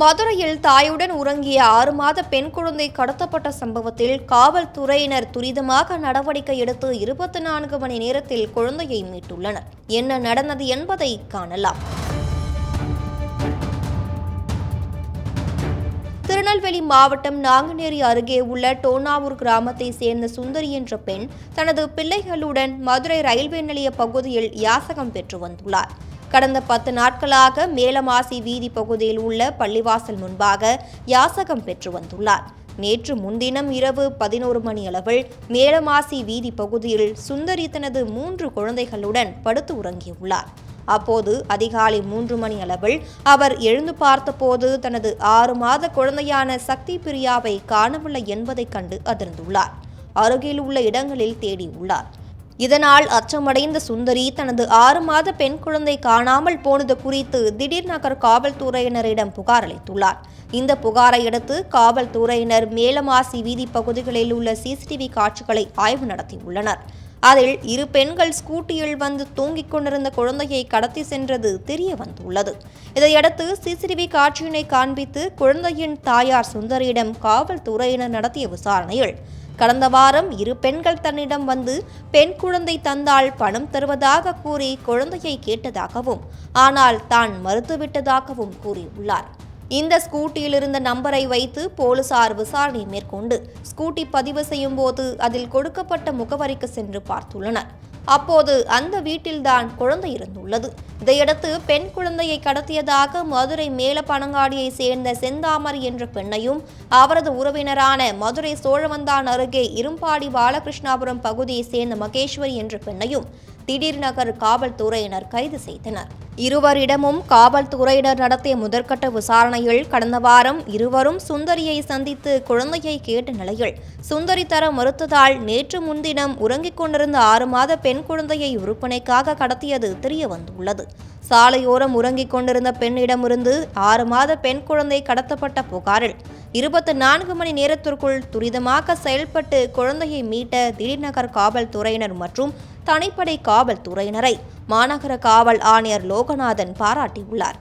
மதுரையில் தாயுடன் உறங்கிய ஆறு மாத பெண் குழந்தை கடத்தப்பட்ட சம்பவத்தில் காவல்துறையினர் துரிதமாக நடவடிக்கை எடுத்து இருபத்தி நான்கு மணி நேரத்தில் குழந்தையை மீட்டுள்ளனர். என்ன நடந்தது என்பதை காணலாம். திருநெல்வேலி மாவட்டம் நாங்குநேரி அருகே உள்ள டோனாவூர் கிராமத்தை சேர்ந்த சுந்தரி என்ற பெண் தனது பிள்ளைகளுடன் மதுரை ரயில்வே நிலைய பகுதியில் யாசகம் பெற்று வந்துள்ளார். கடந்த பத்து நாட்களாக மேலமாசி வீதி பகுதியில் உள்ள பள்ளிவாசல் முன்பாக யாசகம் பெற்று வந்துள்ளார். நேற்று முன்தினம் இரவு பதினோரு மணி அளவில் மேலமாசி வீதி பகுதியில் சுந்தரி தனது மூன்று குழந்தைகளுடன் படுத்து உறங்கியுள்ளார். அப்போது அதிகாலை மூன்று மணி அளவில் அவர் எழுந்து பார்த்தபோது தனது ஆறு மாத குழந்தையான சக்தி பிரியாவை காணவில்லை என்பதைக் கண்டு அதிர்ந்துள்ளார். அருகில் உள்ள இடங்களில் தேடியுள்ளார். இதனால் அச்சமடைந்த சுந்தரி தனது ஆறு மாத பெண் குழந்தை காணாமல் போனது குறித்து திடீர் நகர் காவல்துறையினரிடம் புகார் அளித்துள்ளார். இந்த புகாரை அடுத்து காவல்துறையினர் மேலமாசி வீதி பகுதிகளில் உள்ள சிசிடிவி காட்சிகளை ஆய்வு நடத்தியுள்ளனர். அதில் இரு பெண்கள் ஸ்கூட்டியில் வந்து தூங்கிக் கொண்டிருந்த குழந்தையை கடத்தி சென்றது தெரிய வந்துள்ளது. இதையடுத்து சிசிடிவி காட்சியினை காண்பித்து குழந்தையின் தாயார் சுந்தரியிடம் காவல்துறையினர் நடத்திய விசாரணையில் கடந்த வாரம் இரு பெண்கள் தன்னிடம் வந்து பெண் குழந்தை தந்தால் பணம் தருவதாக கூறி குழந்தையை கேட்டதாகவும் ஆனால் தான் மறுத்துவிட்டதாகவும் கூறியுள்ளார். இந்த ஸ்கூட்டியில் இருந்த நம்பரை வைத்து போலீசார் விசாரணை மேற்கொண்டு ஸ்கூட்டி பதிவு செய்யும் போது அதில் கொடுக்கப்பட்ட முகவரிக்கு சென்று பார்த்துள்ளனர். அப்போது அந்த வீட்டில்தான் குழந்தை இருந்துள்ளது. இதையடுத்து பெண் குழந்தையை கடத்தியதாக மதுரை மேல பனங்காடியை சேர்ந்த செந்தாமரை என்ற பெண்ணையும் அவரது உறவினரான மதுரை சோழவந்தான் அருகே இரும்பாடி பாலகிருஷ்ணாபுரம் பகுதியை சேர்ந்த மகேஸ்வரி என்ற பெண்ணையும் திடீர் நகர் காவல்துறையினர் கைது செய்தனர். இருவரிடமும் காவல்துறையினர் நடத்திய முதற்கட்ட விசாரணையில் கடந்த வாரம் இருவரும் சுந்தரியை சந்தித்து குழந்தையை கேட்ட நிலையில் சுந்தரி தர மறுத்ததால் நேற்று முன்தினம் உறங்கிக் கொண்டிருந்த ஆறு மாத பெண் குழந்தையை விற்பனைக்காக கடத்தியது தெரிய வந்துள்ளது சாலையோரம் உறங்கிக் கொண்டிருந்த பெண்ணிடமிருந்து ஆறு மாத பெண் குழந்தை கடத்தப்பட்ட புகாரில் இருபத்தி நான்கு மணி நேரத்திற்குள் துரிதமாக செயல்பட்டு குழந்தையை மீட்ட திடீர்நகர் காவல்துறையினர் மற்றும் தனிப்படை காவல்துறையினரை மாநகர காவல் ஆணையர் லோகநாதன் பாராட்டியுள்ளார்.